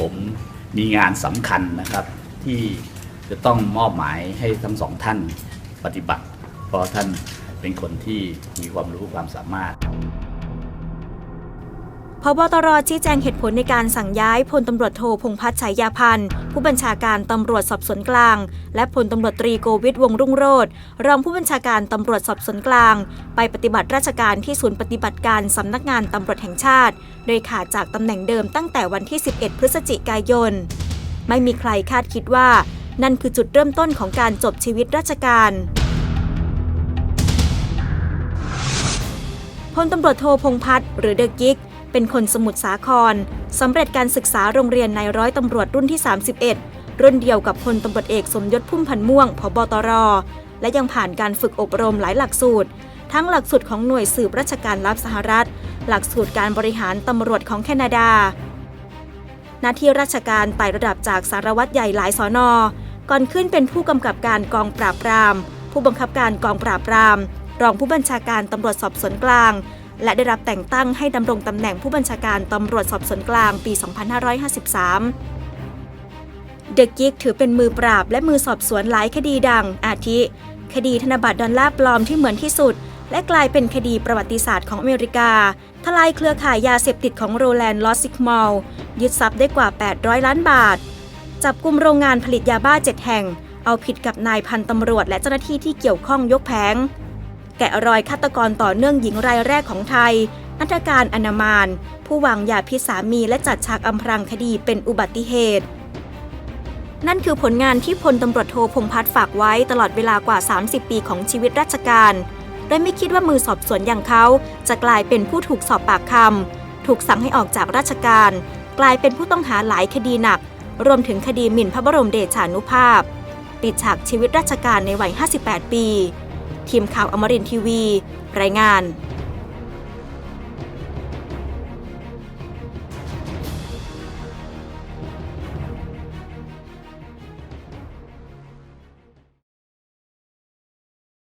ผมมีงานสำคัญนะครับ ที่จะต้องมอบหมายให้ทั้งสองท่านปฏิบัติ เพราะท่านเป็นคนที่มีความรู้ความสามารถ พบตรชี้แจงเหตุผลในการสั่งย้ายพลตำรวจโทพงพัฒน์ฉายาพันธ์ ผู้บัญชาการตำรวจสอบสวนกลาง และพลตำรวจตรีโกวิทวงรุ่งโรจน์รองผู้บัญชาการตำรวจสอบสวนกลาง ไปปฏิบัติราชการที่ศูนย์ปฏิบัติการสำนักงานตำรวจแห่งชาติ โดยขาดจากตำแหน่งเดิมตั้งแต่วันที่ 11 พฤศจิกายน ไม่มีใครคาดคิดว่า นั่นคือจุดเริ่มต้นของการจบชีวิตราชการพลตำรวจโทพงพัฒน์หรือเดอะกิก เป็นคนสมุทรสาครสำเร็จการศึกษาโรงเรียนในร้อยตำรวจรุ่นที่ 31 รุ่นเดียวกับพลตำรวจเอกสมยศพุ่มพันธ์ม่วงผบตร และยังผ่านการฝึกอบรมหลายหลักสูตร ทั้งหลักสูตรของหน่วยสืบราชการลับสหรัฐ หลักสูตรการบริหารตำรวจของแคนาดา หน้าที่ราชการไต่ระดับจากสารวัตรใหญ่หลายสอนอก่อนขึ้นเป็นผู้กำกับการกองปราบปราม ผู้บังคับการกองปราบปราม รองผู้บัญชาการตำรวจสอบสวนกลาง และได้รับแต่งตั้งให้ดำรงตำแหน่งผู้บัญชาการตำรวจสอบสวนกลางปี 2553 เดอะกิกถือเป็นมือปราบและมือสอบสวนหลายคดีดัง อาทิ คดีธนบัตรดอลลาร์ปลอมที่เหมือนที่สุด และกลายเป็นคดีประวัติศาสตร์ของอเมริกา ทลายเครือข่ายยาเสพติดของโรแลนด์ลอสซิกมอลยึดทรัพย์ได้กว่า 800 ล้านบาท จับกลุ่มโรงงานผลิตยาบ้า 7 แห่ง เอาผิดกับนายพันตำรวจและเจ้าหน้าที่ที่เกี่ยวข้องยกแผง แกะรอยฆาตกรต่อเนื่องหญิงรายแรกของไทย นัฐการอนามาน ผู้วางยาพิษสามีและจัดฉากอำพรางคดีเป็นอุบัติเหตุ นั่นคือผลงานที่พลตำรวจโทพงษ์พัฒน์ฝากไว้ตลอดเวลากว่า 30 ปีของชีวิตราชการ โดยไม่คิดว่ามือสอบสวนอย่างเขา จะกลายเป็นผู้ถูกสอบปากคำถูกสั่งให้ออกจากราชการ กลายเป็นผู้ต้องหาหลายคดีหนัก รวมถึงคดีหมิ่นพระบรมเดชานุภาพปิดฉากชีวิตราชการในวัย 58 ปี ทีมข่าวอมรินทีวี รายงาน